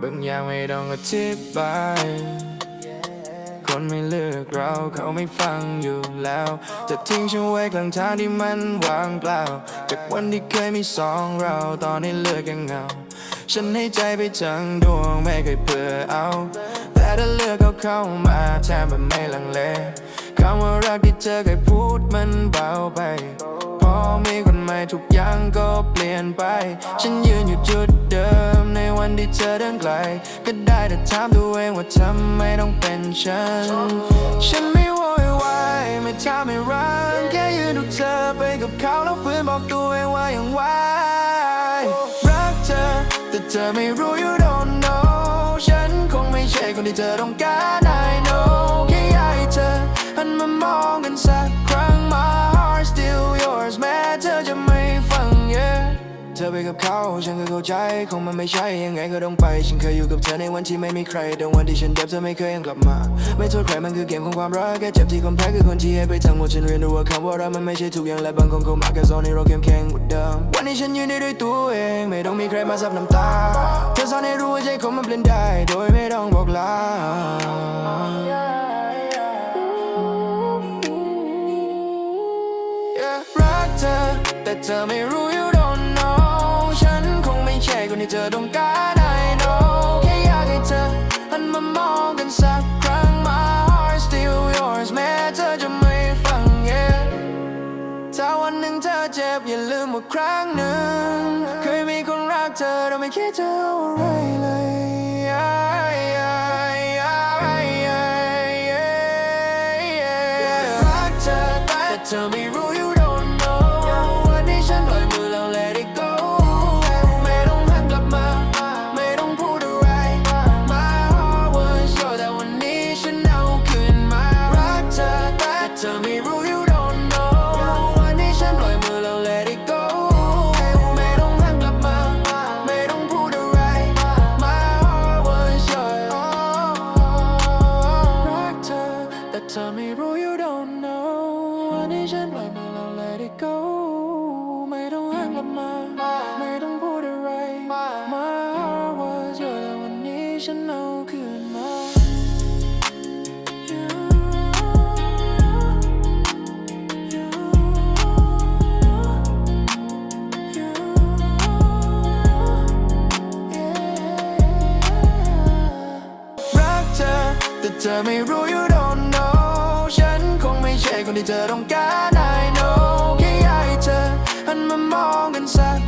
บางอย่างไม่ต้องอธิบายคนไม่เลือกเราเขาไม่ฟังอยู่แล้ว จะทิ้งฉันไว้กลางทางที่มันว่างเปล่า จากวันที่เคยมีสองเราตอนนี้เลือแค่เงา ฉันให้ใจไปทั้งดวงไม่เคยเผื่อเอา แต่ถ้าเลือกเขาเข้ามาแทนแบบไม่ลังเลคำว่ารักที่เธอเคยพูดมันเบาไปพอมีคนใหม่ทุกอย่างก็เปลี่ยนไป ฉันยืนอยู่จุดเดิม วันที่เธอเดินไกล ก็ได้แต่ถามตัวเองว่าทำไมต้องเป็นฉัน ฉันไม่โวยวายไม่ทำไม่รังแค่ยืนดูเธอไปกับเขาแล้วฝืนบอกตัวเองว่ายังไหวรักเธอ แต่เธอไม่รู้ you don't know ฉันคงไม่ใช่คนที่เธอต้องการ I know อไปกับเขา ฉันก็เข้าใจคงมันไม่ใช่ยังไงก็ต้องไป ฉันเคยอยู่กับเธอในวันที่ไม่มีใคร แต่วันที่ฉันเด็บเธอไม่เคยยังกลับมา ไม่โทษใครมันคือเกมของความรักแค่เจ็บที่คนแพ้คือคนที่ให้ไปทั้งหมดฉันเรียนรู้ว่าคำว่ารักมันไม่ใช่ทุกอย่างและบางคนก็มาแค่สอนให้เราเข้มแข็งกว่าเดิมวันนี้ฉันยืนได้ด้วยตัวเอง ไม่ต้องมีใครมาซับน้ำตาเธอสอนให้รู้ว่าใจคนมันเปลี่ยนได้ โดยไม่ต้องบอกลา Yeah รักเธอแต่เธอไม่รู้ you don't ใช่คนที่เธอต้องการ I know แค่อยากให้เธอหันมามองกันสักครั้ง my heart still yours แม้เธอจะไม่ฟัง yeah ถ้าวันหนึ่งเธอเจ็บอย่าลืมว่าครั้งหนึ่ง เคยมีคนรักเธอเราไม่คิดจะออะไรเลยรักเธอแต่เธอไม่รู้ you don't วันนี้ฉันปล่อยมือแล้ว let it go ไม่ต้องหันกลับมา ไม่ต้องพูดอะไร My heart was yours แต่วันนี้ฉันเอาคืนมา รักเธอแต่เธอไม่รู้ ที่เธอต้องการ I know แค่อยากให้เธอหันมามองกันสัก